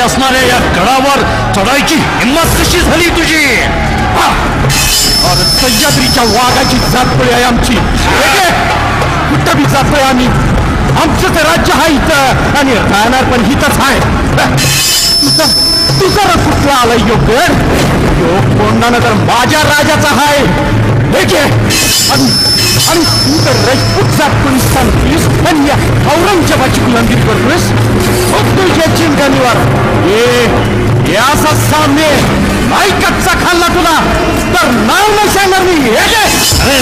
असणाऱ्या या गडावर चढायची हिंमत कशी झाली तुझी? हा? अरे सह्याद्रीच्या वाघाची जातपळी आहे आमची. हे कुठं बी जातोय आम्ही. आमचं तर राज्य हा इथं. आणि राहणार पण हिथंच आहे. तुझा तुझा रथ कुठला आलाय योगड योग कोंडानं तर माझ्या राजाचा हाय. आणि आणि तू तर रजपूत जात कोणी सांगतीस? आणि या औरंगजेबाची गुलामगिरी करतोयस? हे सामने. नाही कच्चा खाल्ला तुला. तर नाव नाही सांगणार मी. हे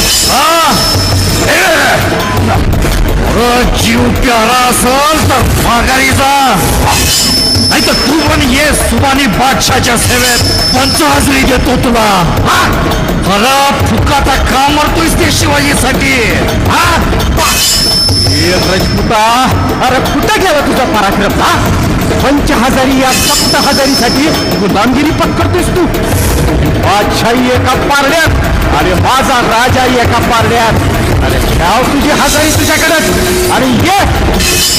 अरे जीव प्यारा असल तर माघारी नाही तर तू पण ये सुबानी बादशाच्या सेवेत. पंचहजरी देतो तुला. हा? अरे फुकाटा का मरतोयस ते शिवाजीसाठी? हा. हे रजपुता. अरे कुठं गेला तुझा पराक्रम? हा? हजारी या सप्त हजारीसाठी गुलामगिरी पत्करतोस तू. बादशाही एका पारड्यात आणि माझा राजा एका पारड्यात. अरे ठेव तुझी हजारी तुझ्याकडे आणि ये!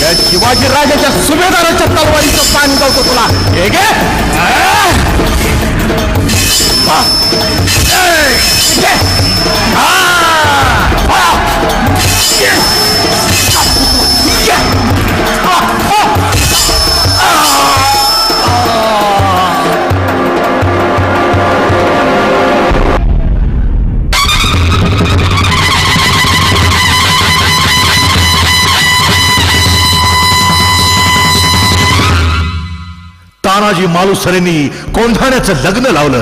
या शिवाजी राजाच्या सुभेदाराच्या तलवारीचं पाणी गावतो. तानाजी मालुसरेंनी कोंढाण्याचं लग्न लावलं.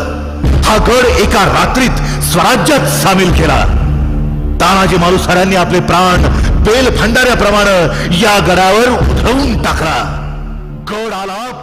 हा गड एका रात्रीत स्वराज्यात सामील केला. तानाजी मालुसऱ्यांनी आपले प्राण बेल भंडाऱ्याप्रमाणे या गडावर उधळून टाकला. गड आला